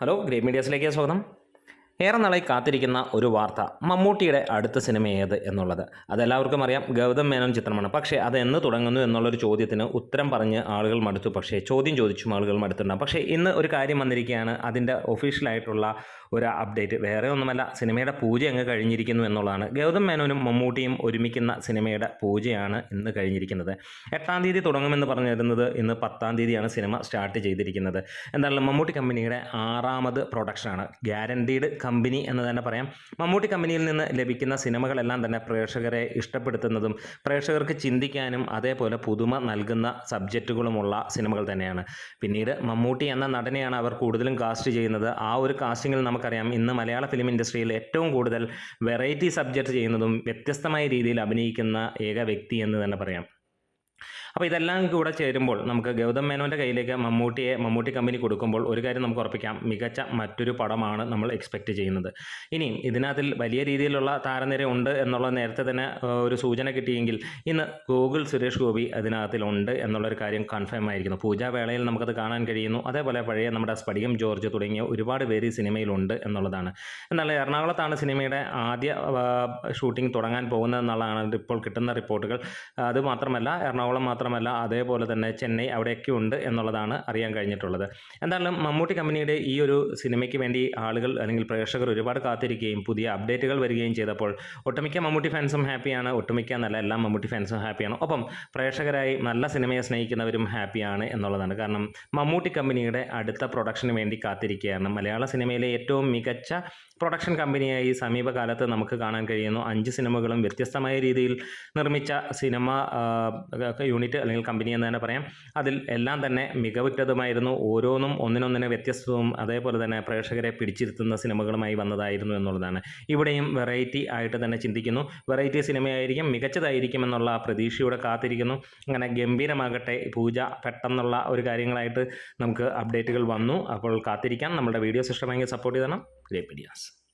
Hello great മീഡിയാസിലേക്ക് സ്വാഗതം. ഏറെ നാളായി കാത്തിരിക്കുന്ന ഒരു വാർത്ത മമ്മൂട്ടിയുടെ അടുത്ത സിനിമ ഏത് എന്നുള്ളത്. അതെല്ലാവർക്കും അറിയാം. ഗൗതം മേനോൻ ചിത്രമാണ്. പക്ഷേ അത് എന്ന് തുടങ്ങുന്നു എന്നുള്ളൊരു ചോദ്യത്തിന് ഉത്തരം പറഞ്ഞ് ആളുകൾ മടുത്തു. പക്ഷേ ചോദ്യം ചോദിച്ചും ആളുകൾ മടുത്തിട്ടുണ്ടാകും പക്ഷേ ഇന്ന് ഒരു കാര്യം വന്നിരിക്കുകയാണ്. അതിന്റെ ഒഫീഷ്യലായിട്ടുള്ള ഒരു അപ്ഡേറ്റ്. വേറെ ഒന്നുമല്ല സിനിമയുടെ പൂജ അങ്ങ് കഴിഞ്ഞിരിക്കുന്നു എന്നുള്ളതാണ്. ഗൗതം മേനോനും മമ്മൂട്ടിയും ഒരുമിക്കുന്ന സിനിമയുടെ പൂജയാണ് ഇന്ന് കഴിഞ്ഞിരിക്കുന്നത്. എട്ടാം തീയതി തുടങ്ങുമെന്ന് പറഞ്ഞിരുന്നത് ഇന്ന് പത്താം തീയതിയാണ് സിനിമ സ്റ്റാർട്ട് ചെയ്തിരിക്കുന്നത്. എന്തായാലും മമ്മൂട്ടി കമ്പനിയുടെ ആറാമത് പ്രൊഡക്ഷനാണ്. ഗ്യാരണ്ടീഡ് കമ്പനി എന്ന് തന്നെ പറയാം. മമ്മൂട്ടി കമ്പനിയിൽ നിന്ന് ലഭിക്കുന്ന സിനിമകളെല്ലാം തന്നെ പ്രേക്ഷകരെ ഇഷ്ടപ്പെടുത്തുന്നതും പ്രേക്ഷകർക്ക് ചിന്തിക്കാനും അതേപോലെ പുതുമ നൽകുന്ന സബ്ജക്റ്റുകളുമുള്ള സിനിമകൾ തന്നെയാണ്. പിന്നീട് മമ്മൂട്ടി എന്ന നടനെയാണ് അവർ കൂടുതലും കാസ്റ്റ് ചെയ്യുന്നത്. ആ ഒരു കാസ്റ്റിങ്ങിൽ നമുക്കറിയാം ഇന്ന് മലയാള ഫിലിം ഇൻഡസ്ട്രിയിൽ ഏറ്റവും കൂടുതൽ വെറൈറ്റി സബ്ജക്റ്റ് ചെയ്യുന്നതും വ്യത്യസ്തമായ രീതിയിൽ അഭിനയിക്കുന്ന ഏക വ്യക്തി എന്ന് തന്നെ പറയാം. അപ്പോൾ ഇതെല്ലാം കൂടെ ചേരുമ്പോൾ നമുക്ക് ഗൗതം മേനോന്റെ കയ്യിലേക്ക് മമ്മൂട്ടിയെ മമ്മൂട്ടി കമ്പനി കൊടുക്കുമ്പോൾ ഒരു കാര്യം നമുക്ക് ഉറപ്പിക്കാം. മികച്ച മറ്റൊരു പടമാണ് നമ്മൾ എക്സ്പെക്റ്റ് ചെയ്യുന്നത്. ഇനി ഇതിനകത്തിൽ വലിയ രീതിയിലുള്ള താരനിര ഉണ്ട് എന്നുള്ള നേരത്തെ തന്നെ ഒരു സൂചന കിട്ടിയെങ്കിൽ ഇന്ന് ഗൂഗിൾ സുരേഷ് ഗോപി അതിനകത്തിലുണ്ട് എന്നുള്ളൊരു കാര്യം കൺഫേം ആയിരിക്കുന്നു. പൂജാവേളയിൽ നമുക്കത് കാണാൻ കഴിയുന്നു. അതേപോലെ പഴയ നമ്മുടെ സ്പടികം ജോർജ് തുടങ്ങിയ ഒരുപാട് പേര് ഈ സിനിമയിലുണ്ട് എന്നുള്ളതാണ്. എന്നാൽ എറണാകുളത്താണ് സിനിമയുടെ ആദ്യ ഷൂട്ടിംഗ് തുടങ്ങാൻ പോകുന്നത് എന്നുള്ളതാണ് ഇപ്പോൾ കിട്ടുന്ന റിപ്പോർട്ടുകൾ. അത് മാത്രമല്ല എറണാകുളം മാത്രമല്ല അതേപോലെ തന്നെ ചെന്നൈ അവിടെയൊക്കെ ഉണ്ട് എന്നുള്ളതാണ് അറിയാൻ കഴിഞ്ഞിട്ടുള്ളത്. എന്തായാലും മമ്മൂട്ടി കമ്പനിയുടെ ഈ ഒരു സിനിമയ്ക്ക് വേണ്ടി ആളുകൾ അല്ലെങ്കിൽ പ്രേക്ഷകർ ഒരുപാട് കാത്തിരിക്കുകയും പുതിയ അപ്ഡേറ്റുകൾ വരികയും ചെയ്തപ്പോൾ ഒട്ടുമിക്ക മമ്മൂട്ടി ഫാൻസും ഹാപ്പിയാണ് ഒട്ടുമിക്ക എന്നല്ല എല്ലാ മമ്മൂട്ടി ഫാൻസും ഹാപ്പിയാണ്. ഒപ്പം പ്രേക്ഷകരായി നല്ല സിനിമയെ സ്നേഹിക്കുന്നവരും ഹാപ്പിയാണ് എന്നുള്ളതാണ്. കാരണം മമ്മൂട്ടി കമ്പനിയുടെ അടുത്ത പ്രൊഡക്ഷന് വേണ്ടി കാത്തിരിക്കുകയാണ്. മലയാള സിനിമയിലെ ഏറ്റവും മികച്ച പ്രൊഡക്ഷൻ കമ്പനിയായി സമീപകാലത്ത് നമുക്ക് കാണാൻ കഴിയുന്നു. അഞ്ച് സിനിമകളും വ്യത്യസ്തമായ രീതിയിൽ നിർമ്മിച്ച സിനിമ ആ, യൂണിറ്റ് അല്ലെങ്കിൽ കമ്പനി എന്ന് തന്നെ പറയാം. അതിൽ എല്ലാം തന്നെ മികവുറ്റതുമായിരുന്നു. ഓരോന്നും ഒന്നിനൊന്നിന് വ്യത്യസ്തവും അതേപോലെ തന്നെ പ്രേക്ഷകരെ പിടിച്ചിരുത്തുന്ന സിനിമകളുമായി വന്നതായിരുന്നു എന്നുള്ളതാണ്. ഇവിടെയും വെറൈറ്റി ആയിട്ട് തന്നെ ചിന്തിക്കുന്നു. വെറൈറ്റി സിനിമയായിരിക്കും മികച്ചതായിരിക്കും എന്നുള്ള പ്രതീക്ഷയോടെ കാത്തിരിക്കുന്നു. അങ്ങനെ ഗംഭീരമാകട്ടെ പൂജ പെട്ടെന്നുള്ള ഒരു കാര്യങ്ങളായിട്ട് നമുക്ക് അപ്ഡേറ്റുകൾ വന്നു. അപ്പോൾ കാത്തിരിക്കാം. നമ്മുടെ വീഡിയോസ് ഇഷ്ടമെങ്കിൽ സപ്പോർട്ട് ചെയ്യണം ഗ്രേപ്പിഡിയാസ്